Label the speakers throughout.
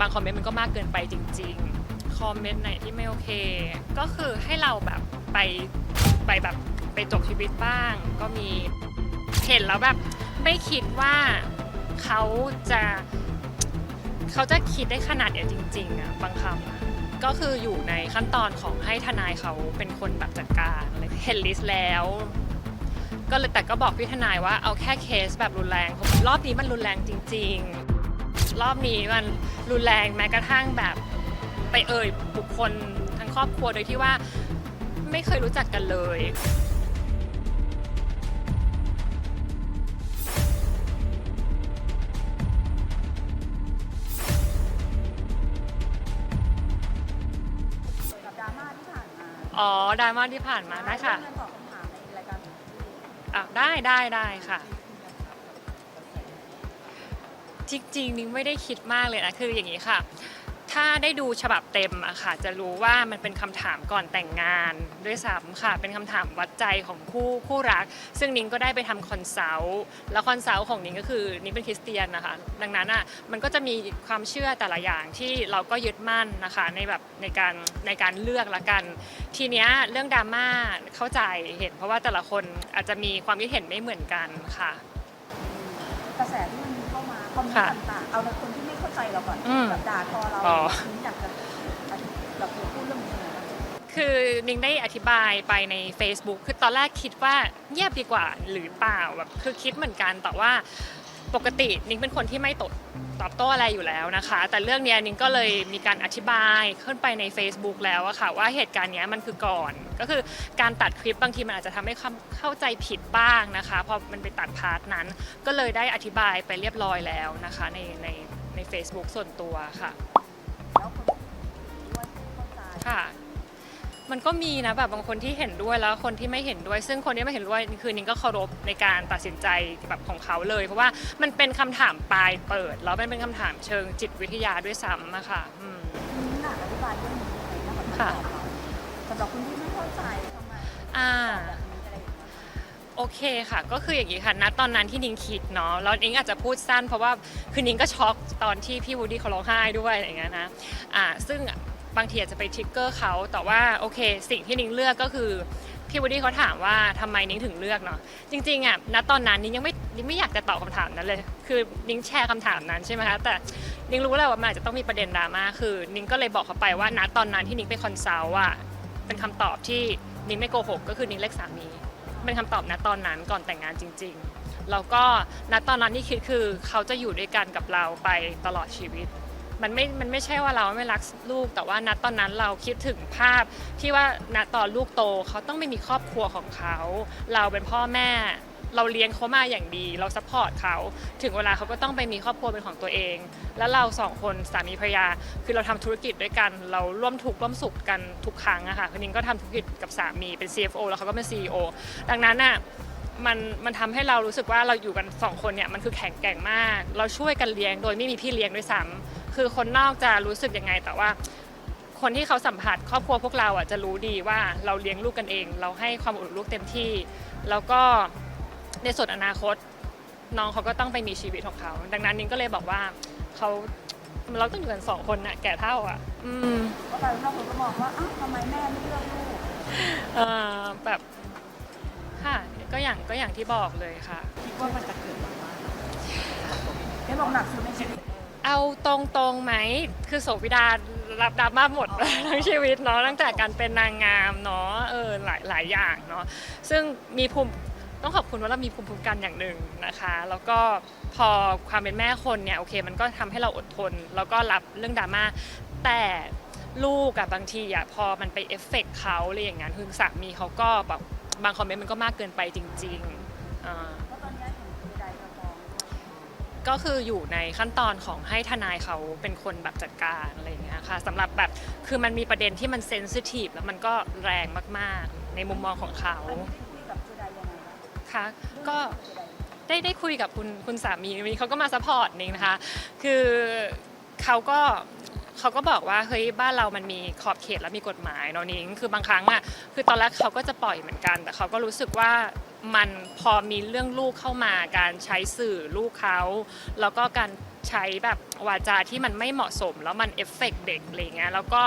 Speaker 1: บางคอมเมนต์มันก็มากเกินไปจริง ๆ คอมเมนต์ไหนที่ไม่โอเค ก็คือให้เราแบบไปไปแบบไปจบชีวิตบ้าง ก็มีเห็นแล้วแบบไม่คิดว่าเขาจะเขาจะคิดได้ขนาดเนี้ยจริงๆอะบางคำอะก็คืออยู่ในขั้นตอนของให้ทนายเขาเป็นคนแบบจัดการอะไรเห็นลิสต์แล้ว ก็เลยแต่ก็บอกพี่ทนายว่าเอาแค่เคสแบบรุนแรงรอบนี้มันรุนแรงจริง ๆ รอบนี้มันรุนแรงแม้กระทั่งแบบไปเอ่ยบุคคลทั้งครอบครัวโดยที่ว่าไม่เคยรู้จักกันเลย
Speaker 2: กับดราม่าที่ผ่านมา
Speaker 1: อ๋อดราม่าที่ผ่านมาได้ค่ะ
Speaker 2: เรื่องตอบคำถามในรายการของพี่
Speaker 1: อะได้ได้ได้ค่ะ จริงๆนิ้งไม่ได้คิดมากเลยนะคืออย่างนี้ค่ะ ถ้าได้ดูฉบับเต็มอะค่ะ จะรู้ว่ามันเป็นคำถามก่อนแต่งงานด้วยซ้ำค่ะ เป็นคำถามวัดใจของคู่คู่รัก ซึ่งนิ้งก็ได้ไปทำคอนซัลท์แล้วคอนซัลท์ของนิ้งก็คือนิ้งเป็นคริสเตียนนะคะ ดังนั้นอะมันก็จะมีความเชื่อแต่ละอย่างที่เราก็ยึดมั่นนะคะในแบบในการในการเลือกละกัน ทีเนี้ยเรื่องดราม่าเข้าใจเห็น เพราะว่าแต่ละคนอาจจะมีความคิดเห็นไม่เหมือนกันค่ะ
Speaker 2: ที่มันมีเข้ามาคอมเมน
Speaker 1: ค่ะ
Speaker 2: ต์ต่างๆ เอาในคนที่ไม่เข้าใจเราก่อน
Speaker 1: อืม
Speaker 2: แบบด่าทอเรา
Speaker 1: อ๋อ
Speaker 2: นิ้งอยากจะเราพูดเรื่องนี้หน่อยนะ
Speaker 1: คือนิ้งได้อธิบายไปใน Facebook คือตอนแรกคิดว่าเงียบดีกว่าหรือเปล่าแบบคือคิดเหมือนกันแต่ว่าปกตินิ้งเป็นคนที่ไม่ตด ตอบโต้อะไรอยู่แล้วนะคะ แต่เรื่องเนี้ยนิ้งก็เลยมีการอธิบายขึ้นไปใน Facebook แล้วอะค่ะว่าเหตุการณ์เนี้ยมันคือก่อน ก็คือการตัดคลิปบางทีมันอาจจะทำให้ความเข้าใจผิดบ้างนะคะพอมันไปตัดพาร์ทนั้น ก็เลยได้อธิบายไปเรียบร้อยแล้วนะคะในในใน Facebook ส่วนตัวค่ะ
Speaker 2: แล้วคนที่ว่าเข้าใจ
Speaker 1: ค่ะ มันก็มีนะแบบบางคนที่เห็นด้วยแล้วคนที่ไม่เห็นด้วย ซึ่งคนที่ไม่เห็นด้วยคือนิ้งก็เคารพในการตัดสินใจแบบของเขาเลย เพราะว่ามันเป็นคำถามปลายเปิด แล้วมันเป็นคำถามเชิงจิตวิทยาด้วยซ้ำอะค่ะอืม
Speaker 2: นิ้งหนักอธิบายเรื่องนี้ยังไงนะคะ
Speaker 1: ค่ะ
Speaker 2: สำหรับคนที่ไม่เข้าใจทำไม
Speaker 1: อ่า
Speaker 2: แบบนี้อะไรอย่างเงี้ย
Speaker 1: โอเคค่ะก็คืออย่างนี้ค่ะณตอนนั้นที่นิ้งคิดเนาะแล้วนิ้งอาจจะพูดสั้นเพราะว่าคือนิ้งก็ช็อกตอนที่พี่วูดดี้เขาร้องไห้ด้วยอะไรอย่างเงี้ยนะอ่าซึ่ง บางทีอาจจะไปทริกเกอร์เขาแต่ว่าโอเค สิ่งที่นิ้งเลือกก็คือพี่วูดดี้เขาถามว่าทำไมนิ้งถึงเลือกเนาะจริงๆอะณตอนนั้นนิ้งยังไม่นิ้งไม่อยากจะตอบคำถามนั้นเลย คือนิ้งแชร์คำถามนั้นใช่ไหมคะแต่นิ้งรู้แล้วว่ามันอาจจะต้องมีประเด็นดราม่าคือ นิ้งก็เลยบอกเขาไปว่าณตอนนั้นที่นิ้งไปคอนซัลท์อะเป็นคำตอบที่นิ้งไม่โกหกก็คือนิ้งเลือกสามีเป็นคำตอบณตอนนั้นก่อนแต่งงานจริง ๆ แล้วก็ณตอนนั้นที่คิดคือเขาจะอยู่ด้วยกันกับเราไปตลอดชีวิต มันไม่ มันไม่ใช่ว่าเราไม่รักลูก แต่ว่าณตอนนั้นเราคิดถึงภาพที่ว่าณตอนลูกโตเขาต้องไม่มีครอบครัวของเขา เราเป็นพ่อแม่ เราเลี้ยงเขามาอย่างดี เราซัพพอร์ตเขา ถึงเวลาเขาก็ต้องไปมีครอบครัวเป็นของตัวเอง แล้วเราสองคนสามีภรรยา คือเราทำธุรกิจด้วยกัน เราร่วมทุกข์ร่วมสุขกันทุกครั้งอะค่ะคือนิ้งก็ทำธุรกิจกับสามีเป็น CFO แล้วเขาก็เป็น CEO ดังนั้นอะมันมันทำให้เรารู้สึกว่าเราอยู่กันสองคนเนี่ยมันคือแข็งแกร่งมาก เราช่วยกันเลี้ยงโดยไม่มีพี่เลี้ยงด้วยซ้ำ คือคนนอกจะรู้สึกยังไงแต่ว่า คนที่เขาสัมผัสครอบครัวพวกเราอะจะรู้ดีว่าเราเลี้ยงลูกกันเอง เราให้ความอบอุ่นลูกเต็มที่ แล้วก็ในส่วนอนาคต น้องเขาก็ต้องไปมีชีวิตของเขา ดังนั้นนิ้งก็เลยบอกว่าเขาเราต้องอยู่กันสองคนน่ะแก่เท่าอะ อืม
Speaker 2: ก็กลายเป็นว่าคนก็มองว่าอ้าวทำไมแม่ไม่เลือกลูก
Speaker 1: เออแบบค่ะก็อย่างก็อย่างที่บอกเลยค่ะ
Speaker 2: คิดว่ามันจะเกิดดราม่าเห็นบอกหนักสุดในชีวิต
Speaker 1: เอาตรงๆไหมคือโสวิดารับดราม่าหมด ทั้งชีวิตเนาะตั้งแต่การเป็นนางงามเนาะเออหลายหลายอย่างเนาะซึ่งมีภูมิต้องขอบคุณว่าเรามีภูมิคุ้มกันอย่างหนึ่งนะคะ แล้วก็พอความเป็นแม่คนเนี่ยโอเค มันก็ทำให้เราอดทน แล้วก็รับเรื่องดราม่าแต่ลูกอะบางทีอะพอมันไปเอฟเฟกต์เขาอะไรอย่างนั้นคือสามีเขาก็แบบบางคอมเมนต์มันก็มากเกินไปจริงๆ ก็คืออยู่ในขั้นตอนของให้ทนายเขาเป็นคนแบบจัดการอะไรอย่างเงี้ยค่ะสำหรับแบบคือมันมีประเด็นที่มันเซนซิทีฟแล้วมันก็แรงมากๆ ในมุมมองของเขา
Speaker 2: อันนี้ได้คุยกับเจไดยังไงบ้าง
Speaker 1: ค่ะก็
Speaker 2: เจได
Speaker 1: ได้ได้คุยกับคุณคุณสามีวันนี้เขาก็มาซัพพอร์ตนิงนะคะ คือเขาก็เขาก็บอกว่าเฮ้ยบ้านเรามันมีขอบเขตและมีกฎหมายเนาะนิงคือบางครั้งอะคือตอนแรกเขาก็จะปล่อยเหมือนกัน แต่เขาก็รู้สึกว่า มันพอมีเรื่องลูกเข้ามาการใช้สื่อลูกเขาแล้วก็การใช้แบบวาจาที่มันไม่เหมาะสม แล้วมันเอฟเฟกต์เด็กอะไรเงี้ยแล้วก็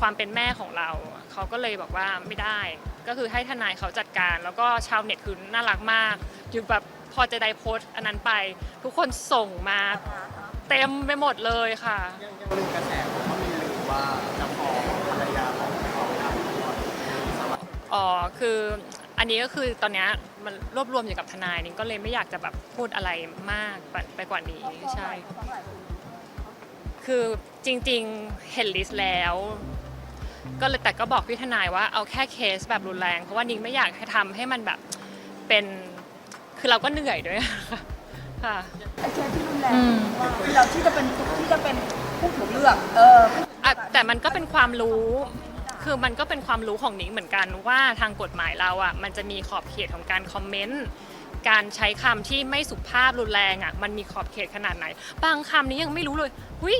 Speaker 1: ความเป็นแม่ของเราเขาก็เลยบอกว่าไม่ได้ ก็คือให้ทนายเขาจัดการ แล้วก็ชาวเน็ตคือน่ารักมากอยู่แบบพอเจะได้โพสต์อันนั้นไป ทุกคนส่งมาเต็มไปหมดเลยค่ะ
Speaker 3: ยังยังลืมกระแสของเขามีลือว่าจะฟ้องภรรยาของเขาได้ด้วยสวัสดี
Speaker 1: อ๋อคือ อันนี้ก็คือตอนเนี้ยมันรวบรวมอยู่กับทนายนิ้งก็เลยไม่อยากจะแบบพูดอะไรมากไปไปกว่านี้ใช่ คือจริงๆเห็นลิสต์แล้ว ก็เลยแต่ก็บอกพี่ทนายว่าเอาแค่เคสแบบรุนแรง เพราะว่านิ้งไม่อยากให้ทำให้มันแบบเป็นคือเราก็เหนื่อยด้วยค่ะ
Speaker 2: ไอ้เคสที่รุนแรง
Speaker 1: อืม
Speaker 2: ว่าที่เราที่จะเป็นที่จะเป็นผู้ถูกเลือกเออ
Speaker 1: อะแต่มันก็เป็นความรู้ คือมันก็เป็นความรู้ของนิ้งเหมือนกันว่าทางกฎหมายเราอะมันจะมีขอบเขตของการคอมเมนต์การใช้คำที่ไม่สุภาพรุนแรงอะมันมีขอบเขตขนาดไหน บางคำนี้ยังไม่รู้เลยหุย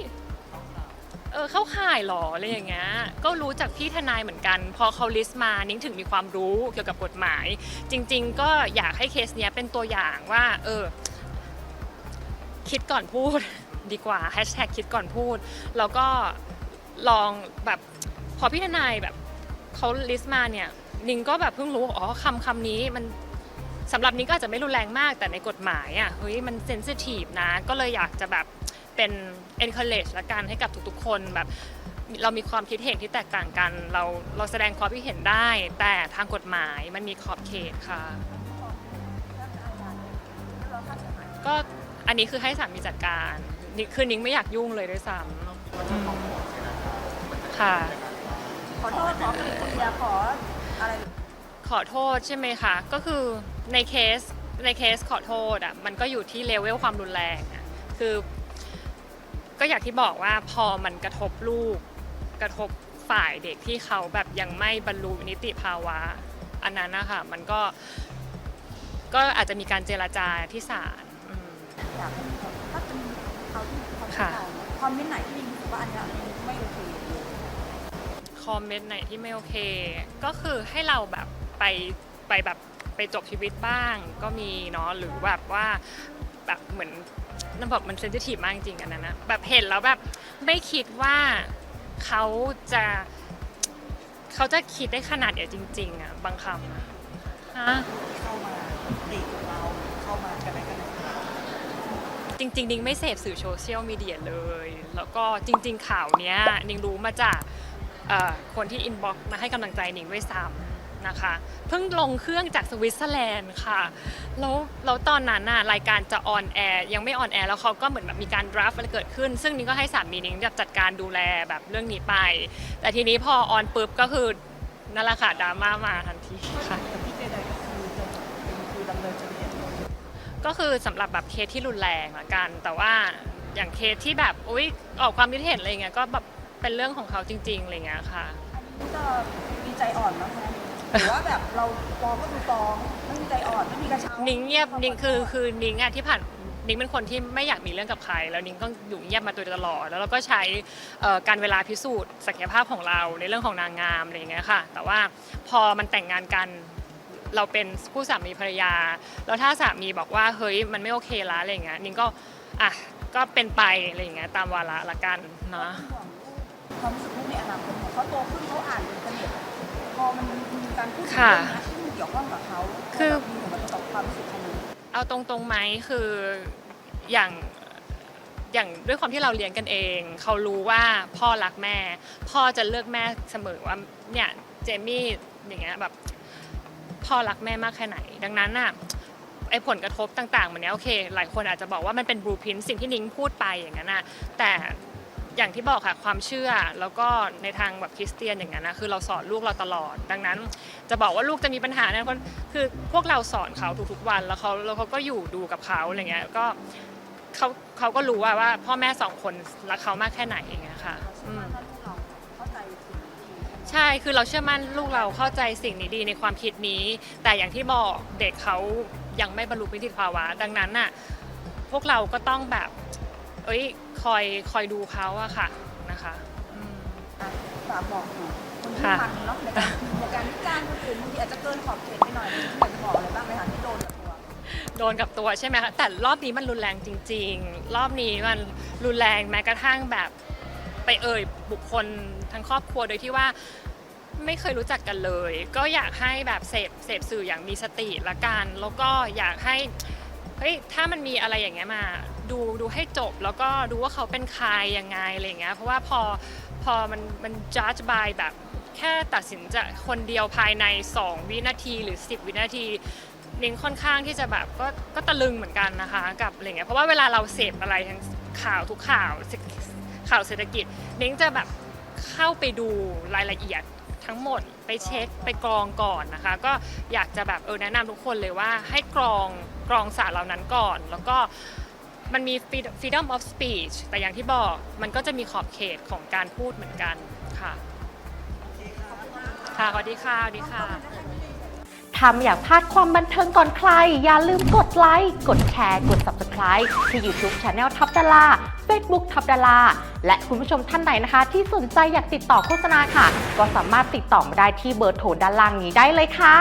Speaker 1: เออเข้าข่ายหรออะไรอย่างเงี้ยก็รู้จากพี่ทนายเหมือนกัน พอเขาลิสต์มานิ้งถึงมีความรู้เกี่ยวกับกฎหมาย จริง ๆ ก็อยากให้เคสเนี้ยเป็นตัวอย่างว่า เออ คิดก่อนพูดดีกว่าแฮชแท็กคิดก่อนพูด แล้วก็ลองแบบ อพี่ทนายแบบเขาลิสต์มาเนี่ยนิงก็แบบเพิ่งรู้ว่าอ๋อคำคำนี้มันสำหรับนิงก็อาจจะไม่รุนแรงมากแต่ในกฎหมายอะเฮ้ยมันเซนซิทีฟนะก็เลยอยากจะแบบเป็น encourage ละกันให้กับทุกๆ คนแบบเรามีความคิดเห็นที่แตกต่างกัน เราเราแสดงความคิดเห็นได้ แต่ทางกฎหมายมันมีขอบเขตค่ะ ก็อันนี้คือให้สามีจัดการนี่คือนิ้งไม่อยากยุ่งเลยด้วยซ้ำค่ะ
Speaker 2: อโทษขอเป็นคนเดียวขออะไร
Speaker 1: ขอโทษใช่ไหมคะก็คือในเคสในเคสขอโทษอะมันก็อยู่ที่เลเวลความรุนแรงอะคือ ก็อย่างที่บอกว่าพอมันกระทบลูก กระทบฝ่ายเด็กที่เขาแบบยังไม่บรรลุนิติภาวะ อันนั้นนะคะมันก็ก็อาจจะมีการเจรจาที่ศาลอืม
Speaker 2: อยากให้ถ้าเป็นเขาที่เขา
Speaker 1: ค่ะ
Speaker 2: คอมเมนต์ไหนที่รู้สึกว่าอันเนี้ยไม่โอเค
Speaker 1: คอมเมนต์ไหนที่ไม่โอเค ก็คือให้เราแบบไปไปแบบไปจบชีวิตบ้างก็มีเนาะหรือแบบว่าแบบเหมือนนั่นแบบมันเซนซิทีฟมากจริงๆอันนั้นนะแบบเห็นแล้วแบบไม่คิดว่าเขาจะเขาจะคิดได้ขนาดเนี้ยจริง ๆอะบางคำอะฮะ
Speaker 2: เข้ามาตีกับเราเข้ามากันได้กัน
Speaker 1: จริงๆ นิงไม่เสพสื่อโซเชียลมีเดียเลย แล้วก็จริง ๆ ข่าวเนี้ยนิงรู้มาจาก คนที่อินบ็อกซ์มาให้กำลังใจนิงด้วยซ้ำนะคะ เพิ่งลงเครื่องจากสวิตเซอร์แลนด์ค่ะ แล้วแล้วตอนนั้นน่ะรายการจะออนแอร์ยังไม่ออนแอร์แล้วเขาก็เหมือนแบบมีการดราฟอะไรเกิดขึ้น ซึ่งนิงก็ให้สามีนิงจัดการดูแลแบบเรื่องนี้ไป แต่ทีนี้พอออนปุ๊บก็คือนั่นแหละค่ะดราม่ามาทันทีค่ะ
Speaker 2: แต่พี่เจไดก็คือจะคือดำเนินคดี
Speaker 1: ก็คือสำหรับแบบเคสที่รุนแรงละกัน แต่ว่าอย่างเคสที่แบบอุ้ยออกความคิดเห็นอะไรเงี้ยก็แบบ เป็นเรื่องของเขาจริงๆอะไรเงี้ยค่ะ
Speaker 2: อันนี้จะมีใจอ่อนไหมคะหรือว่าแบบเราฟ้องก็คือฟ้องไม่มีใจอ่อนไม่มีกระเช้า
Speaker 1: นิ้งเงียบนิ้งคือคือนิ้งอะที่ผ่านนิ้งเป็นคนที่ไม่อยากมีเรื่องกับใคร แล้วนิ้งก็อยู่เงียบมาโดยตลอด แล้วเราก็ใช้เอ่อการเวลาพิสูจน์ศักยภาพของเราในเรื่องของนางงามอะไรอย่างเงี้ยค่ะ แต่ว่าพอมันแต่งงานกันเราเป็นคู่สามีภรรยา แล้วถ้าสามีบอกว่าเฮ้ยมันไม่โอเคละอะไรอย่างเงี้ยนิ้งก็อะก็เป็นไปอะไรอย่างเงี้ยตามวาระละกันเนาะ
Speaker 2: ความรู้สึกลูกในอนาคตของเขาโตขึ้นเขาอ่านอินเทอร์เน็ตพอมันมีการพูดถึง
Speaker 1: ค่ะ
Speaker 2: เรื่องนี้ที่มันเกี่ยวข้องกับเขา
Speaker 1: คือ
Speaker 2: มีผลกระทบกับความรู้สึกเขาไหม
Speaker 1: เอาตรงๆไหมคืออย่างอย่างด้วยความที่เราเลี้ยงกันเอง เขารู้ว่าพ่อรักแม่ พ่อจะเลือกแม่เสมอว่าเนี่ยเจมี่อย่างเงี้ยแบบพ่อรักแม่มากแค่ไหน ดังนั้นน่ะไอ้ผลกระทบต่างๆมันเนี้ยโอเค หลายคนอาจจะบอกว่ามันเป็นบลูพินสิ่งที่นิ้งพูดไปอย่างนั้นน่ะแต่ อย่างที่บอกค่ะความเชื่อแล้วก็ในทางแบบคริสเตียนอย่างนั้นนะคือเราสอนลูกเราตลอด ดังนั้น จะบอกว่าลูกจะมีปัญหานะคนคือพวกเราสอนเขาทุกๆวันแล้วเขาแล้วเขาก็อยู่ดูกับเขาอะไรเงี้ยก็เขาเขาก็รู้ว่าว่าพ่อแม่สองคนรักเขามากแค่ไหนอย่างเงี้ยค่ะ
Speaker 2: ใจสิ่งที่
Speaker 1: ใช่คือเราเชื่อมั่นลูกเราเข้าใจสิ่งนี้ดีในความคิดนี้ แต่อย่างที่บอกเด็กเขายังไม่บรรลุนิติภาวะ ดังนั้นน่ะพวกเราก็ต้องแบบ เอ้ยคอยคอยดูเขาอะค่ะนะคะอืม
Speaker 2: อะฝากบอกหน่อยคนที่
Speaker 1: ค่ะ
Speaker 2: ฟังเนาะในการในการวิจารณ์คนอื่นบางทีอาจจะเกินขอบเขตไปหน่อยอยากจะบอกอะไรบ้างไหมคะที่โดนกับตัว
Speaker 1: โดนกับตัวใช่ไหมคะแต่รอบนี้มันรุนแรงจริง ๆ รอบนี้มันรุนแรงแม้กระทั่งแบบไปเอ่ยบุคคลทั้งครอบครัวโดยที่ว่าไม่เคยรู้จักกันเลย ก็อยากให้แบบเสพเสพสื่ออย่างมีสติละกัน แล้วก็อยากให้เฮ้ยถ้ามันมีอะไรอย่างเงี้ยมาดูดูให้จบแล้วก็ดูว่าเขาเป็นใครยังไงอะไรอย่างเงี้ยเพราะว่าพอพอมันมัน judge by แบบแค่ตัดสินจะคนเดียวภายใน 2 วินาทีหรือ 10 วินาทีนิ้งค่อนข้างที่จะแบบก็ก็ตะลึงเหมือนกันนะคะกับอะไรเงี้ยเพราะว่าเวลาเราเสพอะไรทั้งข่าวทุกข่าวข่าวเศรษฐกิจนิ้งจะแบบเข้าไปดูรายละเอียด ทั้งหมดไปเช็คไปกรองก่อนนะคะ ก็อยากจะแบบเออแนะนำทุกคนเลยว่าให้กรองกรองสารเหล่านั้นก่อน แล้วก็มันมี freedom of speech แต่อย่างที่บอกมันก็จะมีขอบเขตของการพูดเหมือนกันค่ะค่ะสวัสดีค่ะสวัสดีค่ะ
Speaker 4: ถ้าไม่อยากพลาดความบันเทิงก่อนใคร อย่าลืมกดไลค์ กดแชร์ กด Subscribe ที่ YouTube Channel ทับดารา Facebook ทับดาราและคุณผู้ชมท่านไหนนะคะ ที่สนใจอยากติดต่อโฆษณาค่ะ ก็สามารถติดต่อมาได้ที่เบอร์โทรด้านล่างนี้ได้เลยค่ะ